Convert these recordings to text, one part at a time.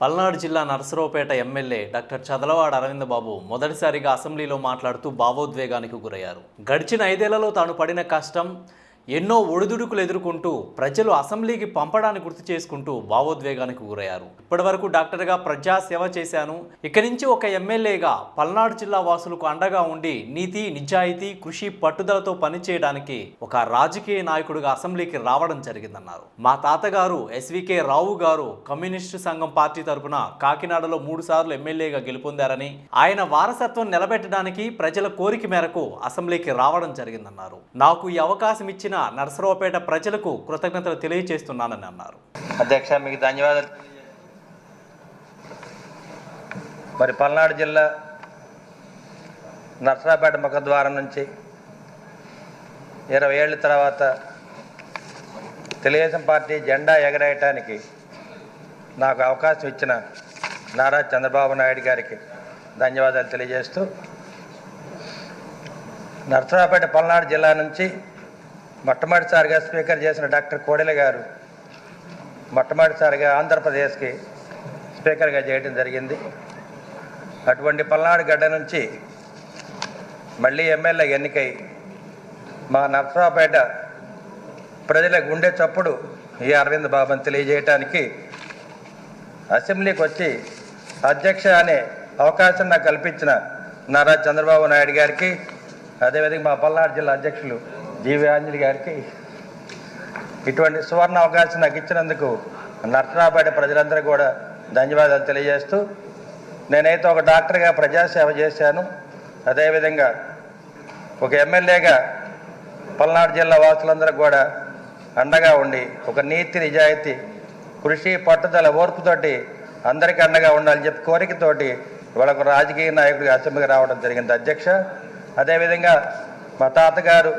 పల్నాడు జిల్లా Narasaraopet MLA doctor Chadalavada Aravinda Babu మొదటిసారిగా అసెంబ్లీలో మాట్లాడుతూ భావోద్వేగానికి గురయ్యారు. గడిచిన ఐదేళ్ళలో తాను పడిన కష్టం ఎన్నో ఒడిదుడుకులు ఎదుర్కొంటూ ప్రజలు అసెంబ్లీకి పంపడాన్ని గుర్తు చేసుకుంటూ భావోద్వేగానికి గురయ్యారు. ఇప్పటివరకు డాక్టర్గా ప్రజా సేవ చేశాను. ఇక నుంచి ఒక ఎమ్మెల్యేగా పల్నాడు జిల్లా వాసులకు అండగా ఉండి నీతి నిజాయితీ కృషి పట్టుదలతో పనిచేయడానికి ఒక రాజకీయ నాయకుడిగా అసెంబ్లీకి రావడం జరిగిందన్నారు. మా తాతగారు ఎస్వికే రావు గారు కమ్యూనిస్టు సంఘం పార్టీ తరపున కాకినాడలో మూడు సార్లు ఎమ్మెల్యేగా గెలుపొందారని ఆయన వారసత్వం నిలబెట్టడానికి ప్రజల కోరిక మేరకు అసెంబ్లీకి రావడం జరిగిందన్నారు. నాకు ఈ అవకాశం ఇచ్చిన నరసరావుపేట ప్రజలకు కృతజ్ఞతలు తెలియజేస్తున్నానని అన్నారు. అధ్యక్ష మీకు ధన్యవాదాలు. మరి పల్నాడు జిల్లా నర్సరాపేట ముఖద్వారం నుంచి ఇరవై ఏళ్ళ తర్వాత తెలుగుదేశం పార్టీ జెండా ఎగరేయటానికి నాకు అవకాశం ఇచ్చిన నారా చంద్రబాబు నాయుడు గారికి ధన్యవాదాలు తెలియజేస్తూ నర్సరాపేట పల్నాడు జిల్లా నుంచి మొట్టమొదటిసారిగా స్పీకర్ చేసిన డాక్టర్ కోడెల గారు మొట్టమొదటిసారిగా ఆంధ్రప్రదేశ్కి స్పీకర్గా చేయడం జరిగింది. అటువంటి పల్నాడు గడ్డ నుంచి మళ్ళీ ఎమ్మెల్యే ఎన్నికై మా నర్సరాపేట ప్రజల గుండె చప్పుడు ఈ అరవింద్ బాబుని తెలియజేయటానికి అసెంబ్లీకి వచ్చి అధ్యక్ష అనే అవకాశం నాకు కల్పించిన నారా చంద్రబాబు నాయుడు గారికి అదేవిధంగా మా పల్నాడు జిల్లా అధ్యక్షులు జీవి గారికి ఇటువంటి సువర్ణ అవకాశం నాకు ఇచ్చినందుకు నర్సరాపేట ప్రజలందరూ కూడా ధన్యవాదాలు తెలియజేస్తూ నేనైతే ఒక డాక్టర్గా ప్రజాసేవ చేశాను. అదేవిధంగా ఒక ఎమ్మెల్యేగా పల్నాడు జిల్లా వాసులందరూ కూడా అండగా ఉండి ఒక నీతి నిజాయితీ కృషి పట్టుదల ఓర్పుతోటి అందరికీ అండగా ఉండాలని చెప్పి కోరికతోటి వాళ్ళకు రాజకీయ నాయకుడిగా అసెంబ్లీకి రావడం జరిగింది అధ్యక్ష. అదేవిధంగా మా తాతగారు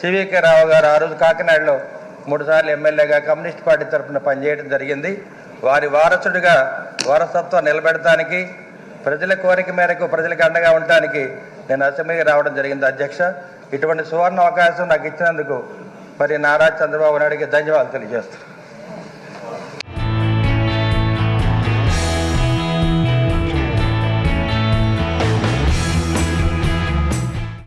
సివికే రావు గారు ఆ రోజు కాకినాడలో మూడుసార్లు ఎమ్మెల్యేగా కమ్యూనిస్ట్ పార్టీ తరఫున పనిచేయడం జరిగింది. వారి వారసుడిగా వారసత్వం నిలబెడటానికి ప్రజల కోరిక మేరకు ప్రజలకు అండగా ఉండటానికి నేను అసెంబ్లీకి రావడం జరిగింది అధ్యక్ష. ఇటువంటి సువర్ణ అవకాశం నాకు ఇచ్చినందుకు మరి నారా చంద్రబాబు నాయుడికి ధన్యవాదాలు తెలియజేస్తాను